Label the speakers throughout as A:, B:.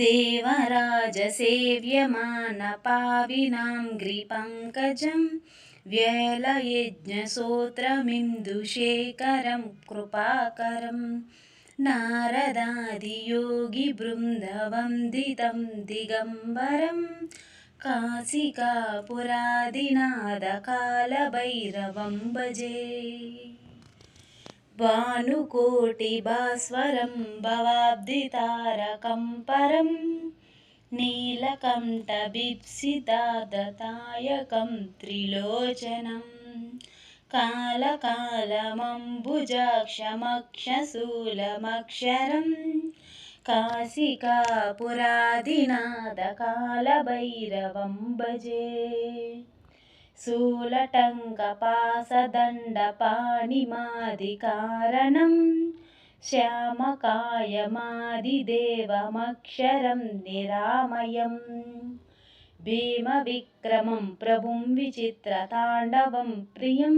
A: देवराजसेव्यमानपाविनाङ्घ्रिपङ्कजं व्यलयज्ञसोत्रमिन्दुशेखरं कृपाकरं नारदादियोगिबृन्दवन्दितं दिगम्बरं काशिकापुरादिनादकालभैरवं भजे భానుకోటిభాస్వరం భవాబ్దితారకం పరం నీలకంఠబిప్సిదాదతాయకం త్రిలోచనం కాలకాలమంబుజాక్షమక్షశూలమక్షరం కాశికాపురాదినాదకాలభైరవం భజే भजे शूलटङ्कपासदण्डपाणिमादिकारणं श्यामकायमादिदेवमक्षरं निरामयम् भीमविक्रमं प्रभुं विचित्रताण्डवं प्रियं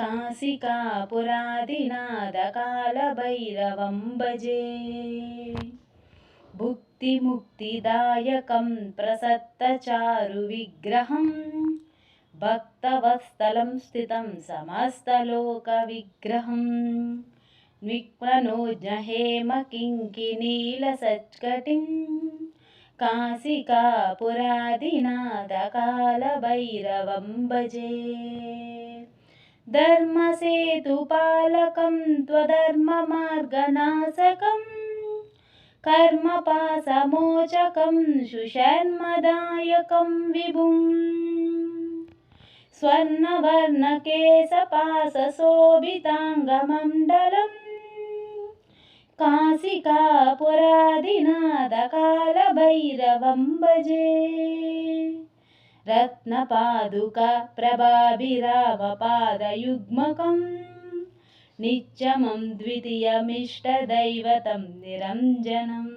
A: काशिकापुरादिनादकालभैरवं भजे भुक्तिमुक्तिदायकं प्रसत्तचारुविग्रहम् भक्तवस्थलं स्थितं समस्तलोकविग्रहं विक्वनो जहेमकिङ्किनीलसच्कटिं कासिकापुरादिनाथकालभैरवं भजे। धर्मसेतुपालकं त्वधर्ममार्गनाशकम्। कर्मपासमोचकं सुशर्मदायकं विभुम्। स्वर्णवर्णकेशपासशोभिताङ्गमण्डलम् काशिकापुरादिनादकालभैरवं भजे रत्नपादुकप्रभाभिरामपादयुग्मकं नित्यमं द्वितीयमिष्टदैवतं निरञ्जनम्।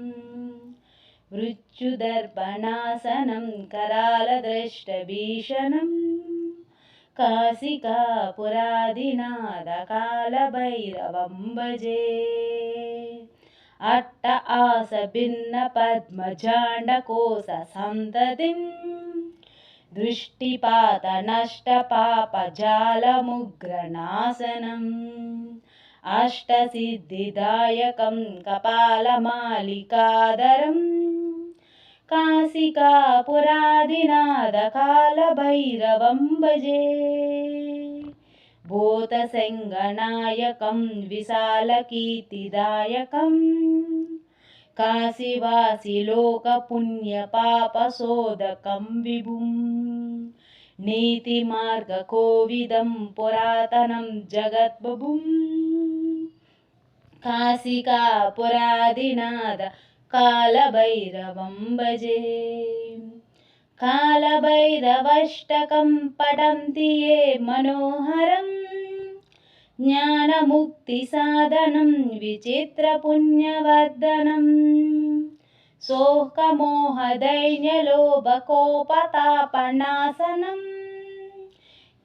A: मृत्युदर्पणासनं కాశికాపురాదినాథ కాలభైరవంబజే. అట్ట ఆస భిన్న పద్మజాండకోశ సంతతిం. దృష్టిపాత నష్ట పాప జాలముగ్రనాశనం అష్టసిద్ధిదాయకం కపాలమాలికాదరం कपालमालिकादरम् काशिकापुरादिनादकालभैरवं भजे भूतसङ्गनायकं विशालकीर्तिदायकं काशिवासिलोकपुण्यपापशोधकं विभुं नीतिमार्गकोविदं पुरातनं जगद्बभुं काशिकापुरादिनाद कालभैरवं भजे कालभैरवष्टकं पठन्ति ये मनोहरं ज्ञानमुक्तिसाधनं विचित्रपुण्यवर्धनं शोकमोहदैन्यलोभकोपतापनाशनं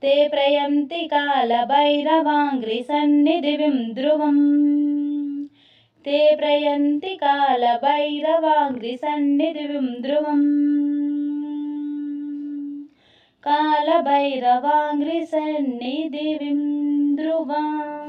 A: ते प्रयन्ति कालभैरवाङ्घ्रिसन्निधिं ध्रुवम् ते प्रयन्ति कालभैरवाङ्घ्रिसन्निधिं ध्रुवम् कालभैरवाङ्घ्रिसन्निधिं ध्रुवम्